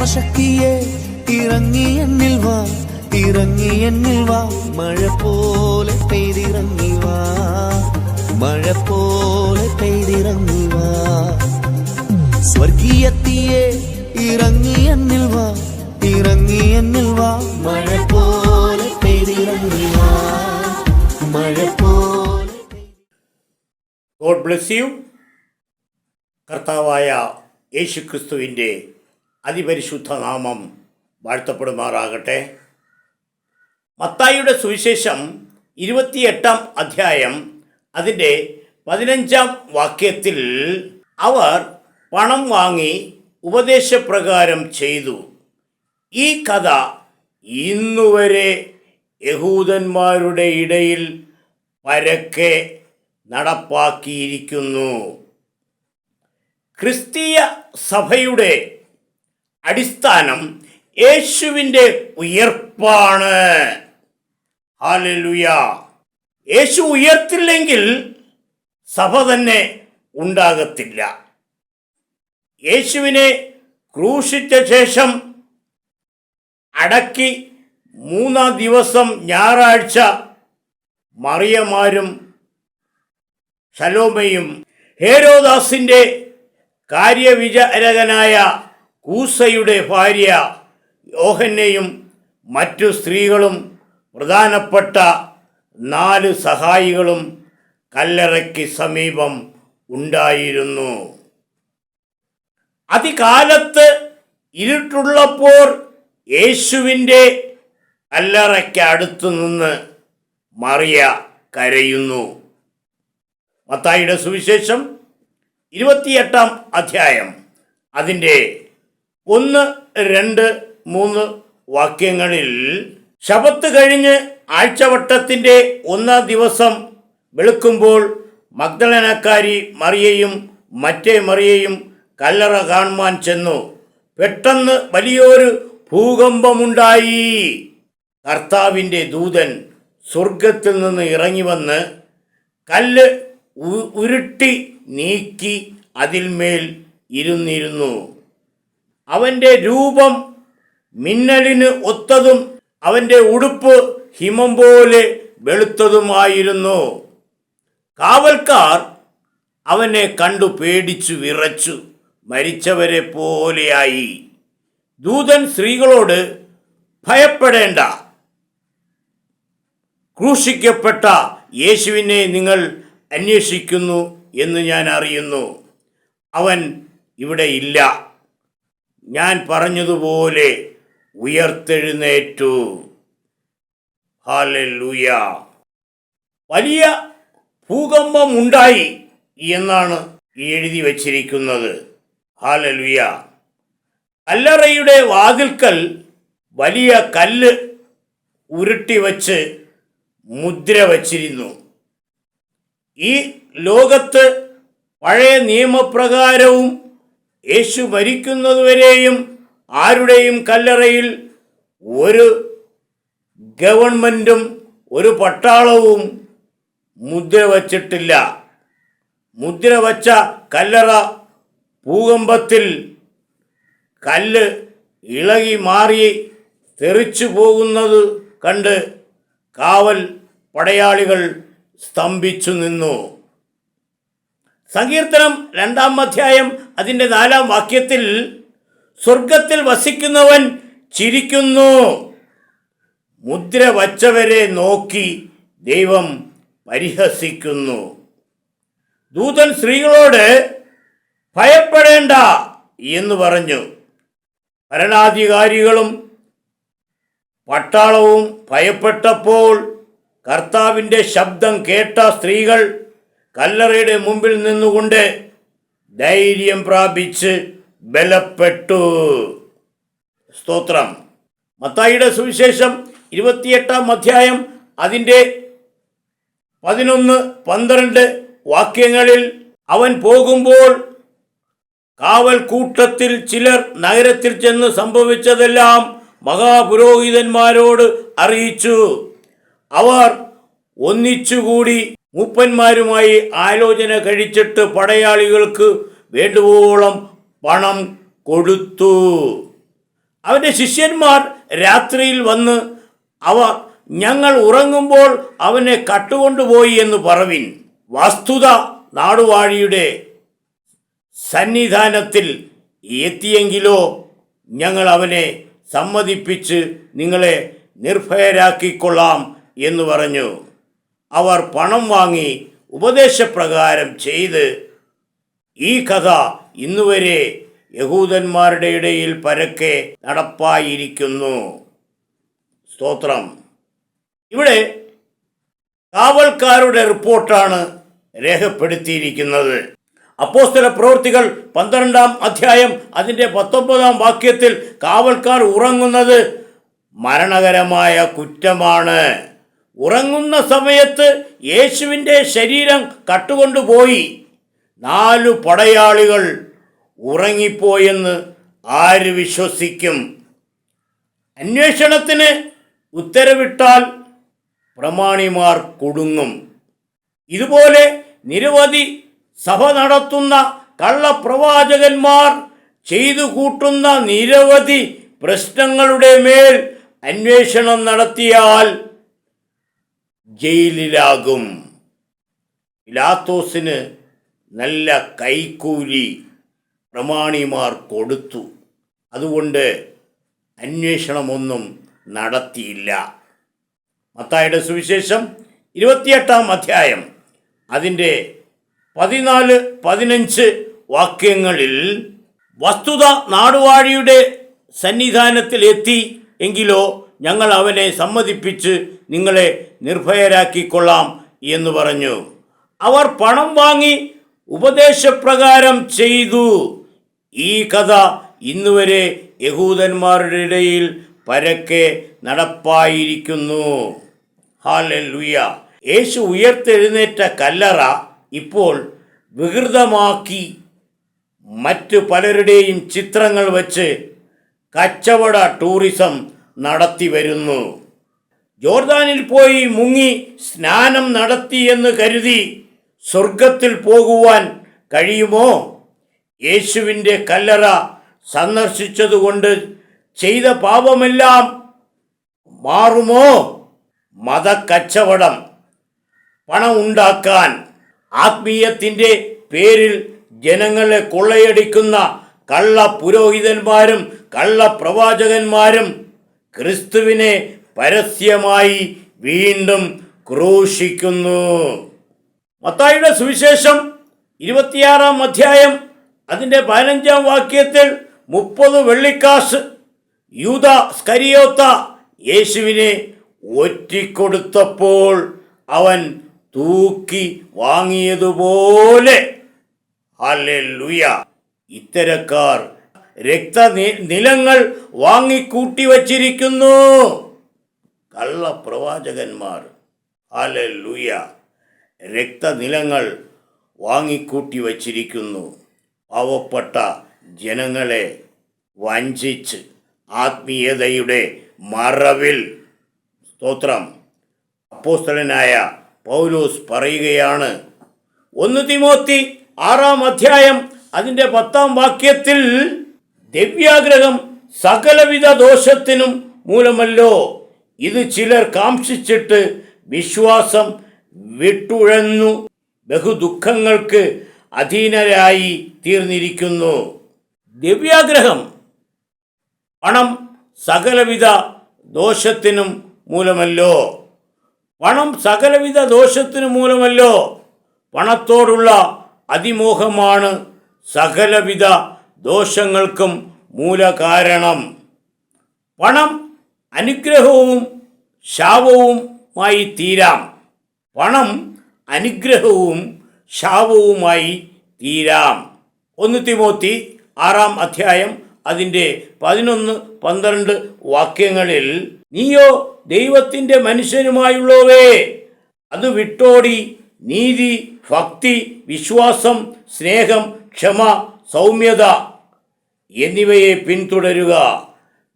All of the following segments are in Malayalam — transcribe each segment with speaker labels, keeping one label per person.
Speaker 1: സർവശക്തിയെ ഇറങ്ങി എന്നിൽ വാ ഇറങ്ങി എന്നിൽ വാ. മഴ പോലെ പെയ്തിറങ്ങി വാ മഴ പോലെ പെയ്തിറങ്ങി വാ. സ്വർഗീയത്തിയെ ഇറങ്ങി എന്നിൽ വാ ഇറങ്ങി എന്നിൽ വാ. മഴ പോലെ പെയ്തിറങ്ങി വാ മഴ പോലെ
Speaker 2: ഗോഡ് ബ്ലെസ് യു. കർത്താവായ യേശുക്രിസ്തുവിന്റെ അതിപരിശുദ്ധ നാമം വാഴ്ത്തപ്പെടുമാറാകട്ടെ. മത്തായിയുടെ സുവിശേഷം ഇരുപത്തിയെട്ടാം അധ്യായം അതിന്റെ പതിനഞ്ചാം വാക്യത്തിൽ അവർ പണം വാങ്ങി ഉപദേശപ്രകാരം ചെയ്തു. ഈ കഥ ഇന്നുവരെ യഹൂദന്മാരുടെ ഇടയിൽ പരക്കെ നടപ്പാക്കിയിരിക്കുന്നു. ക്രിസ്തീയ സഭയുടെ അടിസ്ഥാനം യേശുവിന്റെ ഉയർപ്പാണ്. യേശു ഉയർത്തില്ലെങ്കിൽ സഭ തന്നെ ഉണ്ടാകത്തില്ല. യേശുവിനെ ക്രൂശിച്ച ശേഷം അടക്കി മൂന്നാം ദിവസം ഞായറാഴ്ച മറിയമാരും ശലോമയും ഹേരോദാസിന്റെ കാര്യവിചാരകനായ കൂസയുടെ ഭാര്യ യോഹന്നെയും മറ്റു സ്ത്രീകളും പ്രധാനപ്പെട്ട നാല് സഹായികളും കല്ലറയ്ക്ക് സമീപം ഉണ്ടായിരുന്നു. അതികാലത്ത് ഇരുട്ടുള്ളപ്പോൾ യേശുവിന്റെ കല്ലറയ്ക്കടുത്തു നിന്ന് മറിയ കരയുന്നു. മത്തായിയുടെ സുവിശേഷം ഇരുപത്തിയെട്ടാം അധ്യായം അതിന്റെ ഒന്ന് രണ്ട് മൂന്ന് വാക്യങ്ങളിൽ ശബത്ത് കഴിഞ്ഞ് ആഴ്ചവട്ടത്തിന്റെ ഒന്നാം ദിവസം വെളുക്കുമ്പോൾ മഗ്ദലനക്കാരി മറിയയും മറ്റേ മറിയയും കല്ലറ കാണുവാൻ ചെന്നു. പെട്ടെന്ന് വലിയൊരു ഭൂകമ്പമുണ്ടായി. കർത്താവിന്റെ ദൂതൻ സ്വർഗത്തിൽ നിന്ന് ഇറങ്ങി വന്ന് കല്ല് ഉരുട്ടി നീക്കി അതിന്മേൽ ഇരുന്നിരുന്നു. അവന്റെ രൂപം മിന്നലിന് ഒത്തതും അവന്റെ ഉടുപ്പ് ഹിമം പോലെ വെളുത്തതുമായിരുന്നു. കാവൽക്കാർ അവനെ കണ്ടു പേടിച്ചു വിറച്ചു. മരിച്ചവരെ പോലെയായി. ദൂതൻ സ്ത്രീകളോട് ഭയപ്പെടേണ്ട. ക്രൂശിക്കപ്പെട്ട യേശുവിനെ നിങ്ങൾ അന്വേഷിക്കുന്നു എന്ന് ഞാൻ അറിയുന്നു. അവൻ ഇവിടെ ഇല്ല. ഞാൻ പറഞ്ഞതുപോലെ ഉയർത്തെഴുന്നേറ്റു. ഹാലൂയ വലിയ ഭൂകമ്പം ഉണ്ടായി എന്നാണ് എഴുതി വച്ചിരിക്കുന്നത്. ഹാലലുയ കല്ലറയുടെ വാതിൽക്കൽ വലിയ കല്ല് ഉരുട്ടി വച്ച് മുദ്ര വച്ചിരുന്നു. ഈ ലോകത്ത് പഴയ നിയമപ്രകാരവും യേശു മരിക്കുന്നതുവരെയും ആരുടെയും കല്ലറയിൽ ഒരു ഗവൺമെന്റും ഒരു പട്ടാളവും മുദ്ര വച്ചിട്ടില്ല. മുദ്ര വച്ച കല്ലറ ഭൂകമ്പത്തിൽ കല്ല് ഇളകി മാറി തെറിച്ചു പോകുന്നത് കണ്ട് കാവൽ പടയാളികൾ സ്തംഭിച്ചു നിന്നു. സങ്കീർത്തനം രണ്ടാം അധ്യായം അതിന്റെ നാലാം വാക്യത്തിൽ സ്വർഗത്തിൽ വസിക്കുന്നവൻ ചിരിക്കുന്നു. മുദ്ര വച്ചവരെ നോക്കി ദൈവം പരിഹസിക്കുന്നു. ദൂതൻ സ്ത്രീകളോട് ഭയപ്പെടേണ്ട എന്ന് പറഞ്ഞു. ഭരണാധികാരികളും പട്ടാളവും ഭയപ്പെട്ടപ്പോൾ കർത്താവിന്റെ ശബ്ദം കേട്ട സ്ത്രീകൾ കല്ലറയുടെ മുമ്പിൽ നിന്നുകൊണ്ട് ധൈര്യം പ്രാപിച്ച് ബലപ്പെട്ടു. സ്തോത്രം. മത്തായിയുടെ സുവിശേഷം ഇരുപത്തിയെട്ടാം അധ്യായം അതിന്റെ പതിനൊന്ന് പന്ത്രണ്ട് വാക്യങ്ങളിൽ അവൻ പോകുമ്പോൾ കാവൽ കൂട്ടത്തിൽ ചിലർ നഗരത്തിൽ ചെന്ന് സംഭവിച്ചതെല്ലാം മഹാപുരോഹിതന്മാരോട് അറിയിച്ചു. അവർ ഒന്നിച്ചുകൂടി മൂപ്പന്മാരുമായി ആലോചന കഴിച്ചിട്ട് പടയാളികൾക്ക് വേണ്ടുവോളം പണം കൊടുത്തു. അവന്റെ ശിഷ്യന്മാർ രാത്രിയിൽ വന്ന് അവ ഞങ്ങൾ ഉറങ്ങുമ്പോൾ അവനെ കട്ടുകൊണ്ടുപോയി എന്ന് പറവിൻ. വസ്തുത നാടുവാഴിയുടെ സന്നിധാനത്തിൽ എത്തിയെങ്കിലോ ഞങ്ങൾ അവനെ സമ്മതിപ്പിച്ച് നിങ്ങളെ നിർഭയരാക്കിക്കൊള്ളാം എന്ന് പറഞ്ഞു. അവർ പണം വാങ്ങി ഉപദേശപ്രകാരം ചെയ്ത് ഈ കഥ ഇന്നുവരെ യഹൂദന്മാരുടെ ഇടയിൽ പരക്കെ നടപ്പായിരിക്കുന്നു. സ്തോത്രം. ഇവിടെ കാവൽക്കാരുടെ റിപ്പോർട്ടാണ് രേഖപ്പെടുത്തിയിരിക്കുന്നത്. അപ്പോസ്തല പ്രവൃത്തികൾ പന്ത്രണ്ടാം അധ്യായം അതിന്റെ പത്തൊമ്പതാം വാക്യത്തിൽ കാവൽക്കാർ ഉറങ്ങുന്നത് മരണകരമായ കുറ്റമാണ്. ഉറങ്ങുന്ന സമയത്ത് യേശുവിന്റെ ശരീരം കട്ടുകൊണ്ടുപോയി. നാലു പടയാളികൾ ഉറങ്ങിപ്പോയെന്ന് ആര് വിശ്വസിക്കും? അന്വേഷണത്തിന് ഉത്തരവിട്ടാൽ പ്രമാണിമാർ കുടുങ്ങും. ഇതുപോലെ നിരവധി സഭ നടത്തുന്ന കള്ളപ്രവാചകന്മാർ ചെയ്തു കൂട്ടുന്ന നിരവധി പ്രശ്നങ്ങളുടെ മേൽ അന്വേഷണം നടത്തിയാൽ ജയിലിലാകും. പിലാത്തോസിന് നല്ല കൈക്കൂലി പ്രമാണിമാർ കൊടുത്തു. അതുകൊണ്ട് അന്വേഷണമൊന്നും നടത്തിയില്ല. മത്തായുടെ സുവിശേഷം ഇരുപത്തിയെട്ടാം അധ്യായം. അതിന്റെ പതിനാല് പതിനഞ്ച് വാക്യങ്ങളിൽ വസ്തുത നാടുവാഴിയുടെ സന്നിധാനത്തിൽ എത്തി എങ്കിലോ ഞങ്ങൾ അവനെ സമ്മതിപ്പിച്ച് നിങ്ങളെ നിർഭയരാക്കിക്കൊള്ളാം എന്ന് പറഞ്ഞു. അവർ പണം വാങ്ങി ഉപദേശപ്രകാരം ചെയ്തു. ഈ കഥ ഇന്നുവരെ യഹൂദന്മാരുടെ ഇടയിൽ പരക്കെ നടപ്പായിരിക്കുന്നു. ഹാലലുയ യേശു ഉയർത്തെഴുന്നേറ്റ കല്ലറ ഇപ്പോൾ വികൃതമാക്കി മറ്റു പലരുടെയും ചിത്രങ്ങൾ വച്ച് കച്ചവട ടൂറിസം നടത്തി വരുന്നു ജോർദാനിൽ പോയി മുങ്ങി സ്നാനം നടത്തി എന്ന് കരുതി സ്വർഗത്തിൽ പോകുവാൻ കഴിയുമോ? യേശുവിന്റെ കല്ലറ സന്ദർശിച്ചതുകൊണ്ട് ചെയ്ത പാപമെല്ലാം മാറുമോ? മതക്കച്ചവടം പണം ഉണ്ടാക്കാൻ ആത്മീയത്തിന്റെ പേരിൽ ജനങ്ങളെ കൊള്ളയടിക്കുന്ന കള്ള പുരോഹിതന്മാരും കള്ള പ്രവാചകന്മാരും ക്രിസ്തുവിനെ പരസ്യമായി വീണ്ടും ക്രൂശിക്കുന്നു. മത്തായിയുടെ സുവിശേഷം ഇരുപത്തിയാറാം അധ്യായം അതിന്റെ പതിനഞ്ചാം വാക്യത്തിൽ മുപ്പത് വെള്ളിക്കാശ് യൂത സ്കരിയോത്ത യേശുവിനെ ഒറ്റിക്കൊടുത്തപ്പോൾ അവൻ തൂക്കി വാങ്ങിയതുപോലെ. ഹല്ലേലൂയ. ഇത്തരക്കാർ രക്തനിലങ്ങൾ വാങ്ങിക്കൂട്ടി വച്ചിരിക്കുന്നു. കള്ളപ്രവാചകന്മാർ. ഹല്ലേലൂയ. രക്തനിലങ്ങൾ വാങ്ങിക്കൂട്ടി വച്ചിരിക്കുന്നു. പാവപ്പെട്ട ജനങ്ങളെ വഞ്ചിച്ച് ആത്മീയതയുടെ മറവിൽ. സ്തോത്രം. അപ്പോസ്തലനായ പൗലോസ് പറയുകയാണ്. ഒന്ന് തിമോത്തി ആറാം അധ്യായം അതിന്റെ പത്താം വാക്യത്തിൽ ദിവ്യാഗ്രഹം സകലവിധ ദോഷത്തിനും മൂലമല്ലോ. ഇത് ചിലർ കാംക്ഷിച്ചിട്ട് വിശ്വാസം വിട്ടുഴന്നു. ബഹുദുഃഖങ്ങൾക്ക് അധീനരായി തീർന്നിരിക്കുന്നു. ദിവ്യാഗ്രഹം പണം സകലവിധ ദോഷത്തിനും മൂലമല്ലോ. പണം സകലവിധ ദോഷത്തിനു മൂലമല്ലോ. പണത്തോടുള്ള അതിമോഹമാണ് സകലവിധ ദോഷങ്ങൾക്കും മൂലകാരണം. പണം അനുഗ്രഹവും ശാപവുമായി തീരാം. പണം അനുഗ്രഹവും ശാപവുമായി തീരാം. ഒന്ന് തിമോത്തി ആറാം അധ്യായം അതിന്റെ പതിനൊന്ന് പന്ത്രണ്ട് വാക്യങ്ങളിൽ നീയോ ദൈവത്തിന്റെ മനുഷ്യനുമായുള്ളവേ അത് വിട്ടോടി നീതി ഭക്തി വിശ്വാസം സ്നേഹം ക്ഷമ സൗമ്യത എന്നിവയെ പിന്തുടരുക.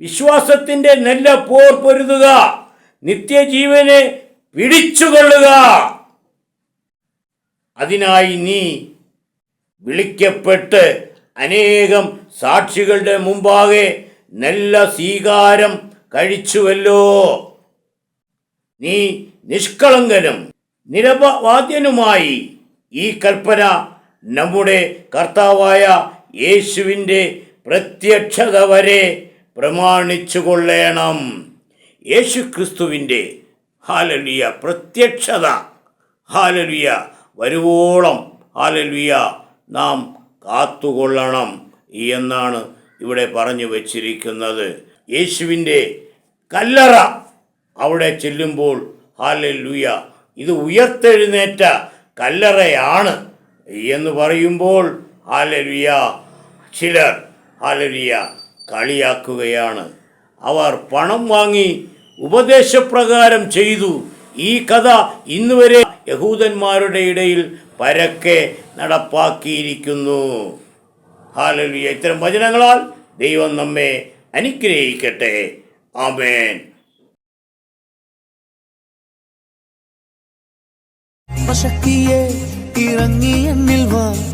Speaker 2: വിശ്വാസത്തിന്റെ നല്ല പോർ പൊരുതുക. നിത്യജീവനെ പിടിച്ചുകൊള്ളുക. അതിനായി നീ വിളിക്കപ്പെട്ട് അനേകം സാക്ഷികളുടെ മുമ്പാകെ നല്ല സ്വീകാരം കഴിച്ചുവല്ലോ. നീ നിഷ്കളങ്കനും നിരപവാദ്യനുമായി ഈ കൽപ്പന നമ്മുടെ കർത്താവായ യേശുവിന്റെ പ്രത്യക്ഷത വരെ പ്രമാണിച്ചു കൊള്ളേണം യേശു ക്രിസ്തുവിന്റെ ഹാലലിയ പ്രത്യക്ഷത. ഹാലലിയ വരുവോളം ഹാലലിയ നാം കാത്തുകൊള്ളണം എന്നാണ് ഇവിടെ പറഞ്ഞു വച്ചിരിക്കുന്നത്. യേശുവിന്റെ കല്ലറ അവിടെ ചെല്ലുമ്പോൾ ഹാലലുയ ഇത് ഉയർത്തെഴുന്നേറ്റ കല്ലറയാണ് എന്ന് പറയുമ്പോൾ ഹാലലുയ ചിലർ ഹാലലുയ കളിയാക്കുകയാണ്. അവർ പണം വാങ്ങി ഉപദേശപ്രകാരം ചെയ്തു. ഈ കഥ ഇന്നുവരെ യഹൂദന്മാരുടെ ഇടയിൽ പരക്കെ നടപ്പാക്കിയിരിക്കുന്നു. ഹാലലിയ ഇത്തരം വചനങ്ങളാൽ ദൈവം നമ്മെ അനുഗ്രഹിക്കട്ടെ. ആമേൻ.
Speaker 1: ശക്തിയെ ഇറങ്ങി എന്നിൽ വാ.